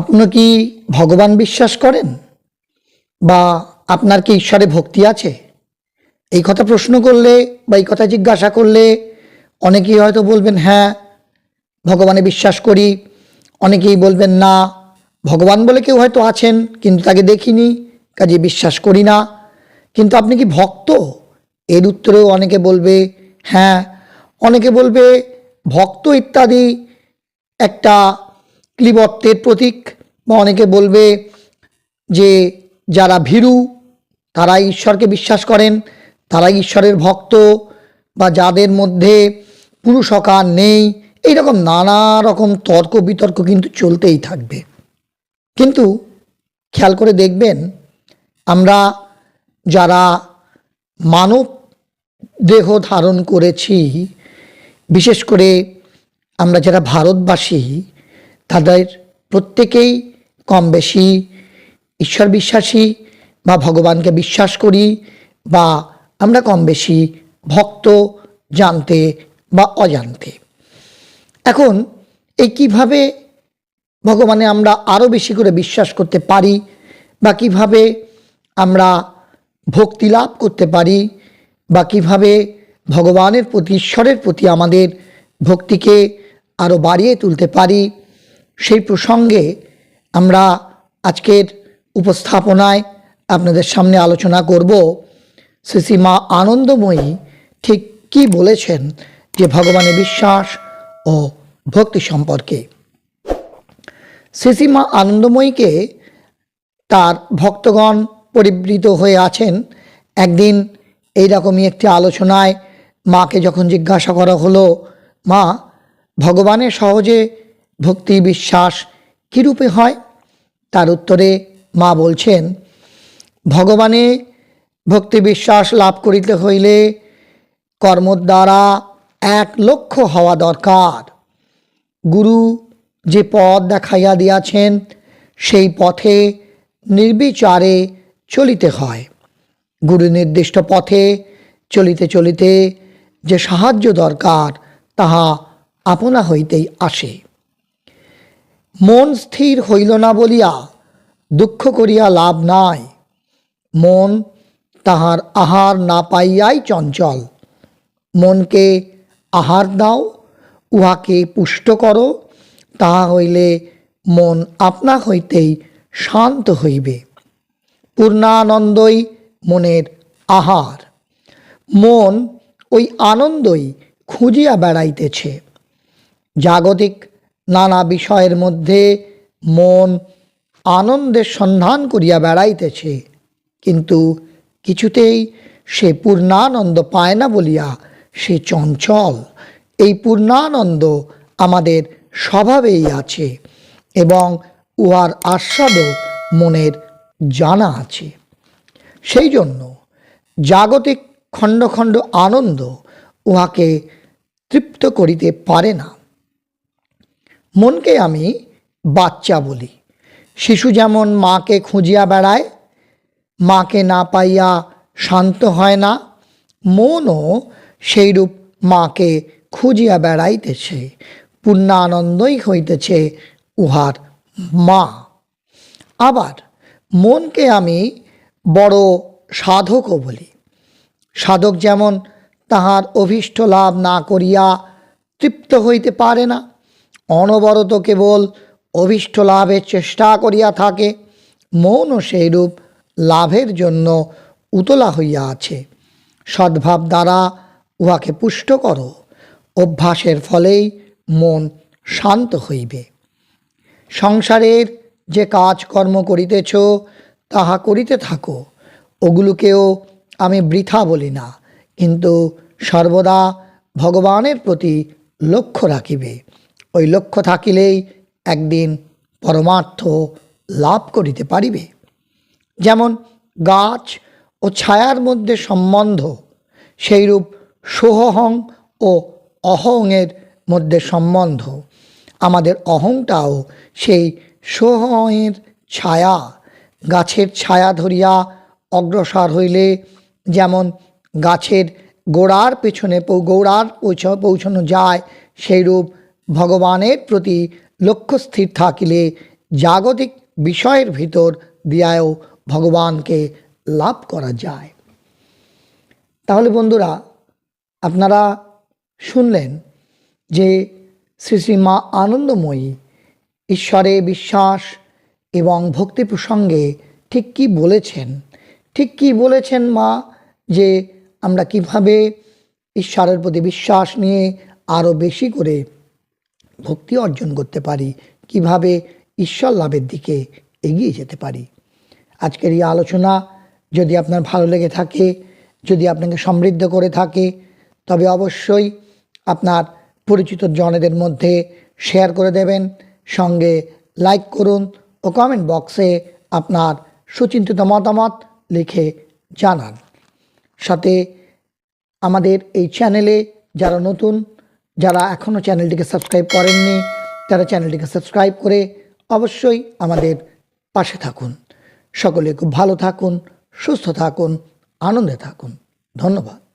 আপনি কি ভগবান বিশ্বাস করেন? বা আপনার কি ঈশ্বরে ভক্তি আছে? এই কথা প্রশ্ন করলে বা এই কথা জিজ্ঞাসা করলে অনেকেই হয়তো বলবেন হ্যাঁ ভগবানে বিশ্বাস করি। অনেকেই বলবেন, না, ভগবান বলে কেউ হয়তো আছেন, কিন্তু তাকে দেখিনি, কাজে বিশ্বাস করি না। কিন্তু আপনি কি ভক্ত? এর উত্তরেও অনেকে বলবে হ্যাঁ। অনেকে বলবে, ভক্ত ইত্যাদি একটা ক্লিবত্বের প্রতীক। অনেকে বলবে যে যারা ভীরু তারা ঈশ্বরকে বিশ্বাস করেন তারা ঈশ্বরের ভক্ত বা যাদের মধ্যে পুরুষকার নেই, এইরকম নানা রকম তর্ক বিতর্ক কিন্তু চলতেই থাকবে। কিন্তু খেয়াল করে দেখবেন, আমরা যারা মানব দেহ ধারণ করেছি, বিশেষ করে আমরা যারা ভারতবাসী, তাদের প্রত্যেকেই কম বেশি ঈশ্বর বিশ্বাসী বা ভগবানকে বিশ্বাস করি বা আমরা কম বেশি ভক্ত, জানতে বা অজান্তে। এখন এই কীভাবে ভগবানে আমরা আরও বেশি করে বিশ্বাস করতে পারি বা কীভাবে আমরা ভক্তি লাভ করতে পারি বা কীভাবে ভগবানের প্রতি, ঈশ্বরের প্রতি আমাদের ভক্তিকে আরও বাড়িয়ে তুলতে পারি, সেই প্রসঙ্গে আমরা আজকের উপস্থাপনায় আপনাদের সামনে আলোচনা করব শ্রী মা আনন্দময়ী ঠিক কি বলেছেন যে ভগবানের বিশ্বাস ও ভক্তি সম্পর্কে। শ্রীমা আনন্দময়ীকে তার ভক্তগণ পরিবৃত হয়ে আছেন। একদিন এইরকমই একটি আলোচনায় মাকে যখন জিজ্ঞাসা করা হলো, মা, ভগবানের সহজে ভক্তি, বিশ্বাস কীরূপে হয়? তার উত্তরে মা বলছেন, ভগবানে ভক্তি বিশ্বাস লাভ করিতে হইলে কর্মর দ্বারা এক লক্ষ্য হওয়া দরকার। গুরু যে পথ দেখাইয়া দিয়াছেন, সেই পথে নির্বিচারে চলিতে হয়। গুরু নির্দিষ্ট পথে চলিতে চলিতে যে সাহায্য দরকার, তাহা আপনা হইতেই আসে। মন স্থির হইল না বলিয়া দুঃখ করিয়া লাভ নাই। মন তাহার আহার না পাইয়াই চঞ্চল। মনকে আহার দাও, উহাকে পুষ্ট করো, তাহা হইলে মন আপনা হইতেই শান্ত হইবে। পূর্ণানন্দই মনের আহার। মন ওই আনন্দই খুঁজিয়া বেড়াইতেছে। জাগতিক নানা বিষয়ের মধ্যে মন আনন্দের সন্ধান করিয়া বেড়াইতেছে। কিন্তু কিছুতেই সে পূর্ণানন্দ পায় না বলিয়া সে চঞ্চল। এই পূর্ণানন্দ আমাদের স্বভাবেই আছে এবং উহার আস্বাদও মনের জানা আছে। সেই জন্য জাগতিক খণ্ড খণ্ড আনন্দ উহাকে তৃপ্ত করিতে পারে না। মনকে আমি বাচ্চা বলি। শিশু যেমন মাকে খুঁজিয়া বেড়ায়, মাকে না পাইয়া শান্ত হয় না, মনও সেইরূপ মাকে খুঁজিয়া বেড়াইতেছে, পূর্ণানন্দই হইতেছে উহার মা। আবার মনকে আমি বড় সাধকও বলি। সাধক যেমন তাহার অভীষ্ট লাভ না করিয়া তৃপ্ত হইতে পারে না অনবরত কেবল অভীষ্ট লাভের চেষ্টা করিয়া থাকে মনও সেইরূপ লাভের জন্য উতলা হইয়া আছে। সদ্ভাব দ্বারা উহাকে পুষ্ট করো, অভ্যাসের ফলেই মন শান্ত হইবে। সংসারের যে কাজকর্ম করিতেছ, তাহা করিতে থাকো, ওগুলোকেও আমি বৃথা বলি না, কিন্তু সর্বদা ভগবানের প্রতি লক্ষ্য রাখিবে। ওই লক্ষ্য থাকিলেই একদিন পরমার্থ লাভ করিতে পারিবে। যেমন গাছ ও ছায়ার মধ্যে সম্বন্ধ, সেইরূপ সোহং ও অহংয়ের মধ্যে সম্বন্ধ। আমাদের অহংটাও সেই সোহংয়ের ছায়া, গাছের ছায়া ধরিয়া অগ্রসর হইলে যেমন গাছের গোড়ার পেছনে গোড়ার পৌঁছ- পৌঁছানো যায়, সেইরূপ ভগবানের প্রতি লক্ষ্য স্থির থাকিলে জাগতিক বিষয়ের ভিতর দিয়াও ভগবানকে লাভ করা যায়। তাহলে বন্ধুরা, আপনারা শুনলেন যে শ্রী শ্রী মা আনন্দময়ী ঈশ্বরে বিশ্বাস এবং ভক্তি প্রসঙ্গে ঠিক কি বলেছেন? ঠিক কি বলেছেন মা, যে আমরা কীভাবে ঈশ্বরের প্রতি বিশ্বাস নিয়ে আরও বেশি করে ভক্তি অর্জন করতে পারি, কীভাবে ঈশ্বর লাভের দিকে এগিয়ে যেতে পারি। আজকের এই আলোচনা যদি আপনার ভালো লেগে থাকে, যদি আপনাকে সমৃদ্ধ করে থাকে, তবে অবশ্যই আপনার পরিচিত জনেদের মধ্যে শেয়ার করে দেবেন, সঙ্গে লাইক করুন ও কমেন্ট বক্সে আপনার সুচিন্তিত মতামত লিখে জানান। সাথে আমাদের এই চ্যানেলে যারা নতুন যারা এখনও চ্যানেলটিকে সাবস্ক্রাইব করেননি, তারা চ্যানেলটিকে সাবস্ক্রাইব করে অবশ্যই আমাদের পাশে থাকুন। সকলে খুব ভালো থাকুন, সুস্থ থাকুন, আনন্দে থাকুন। ধন্যবাদ।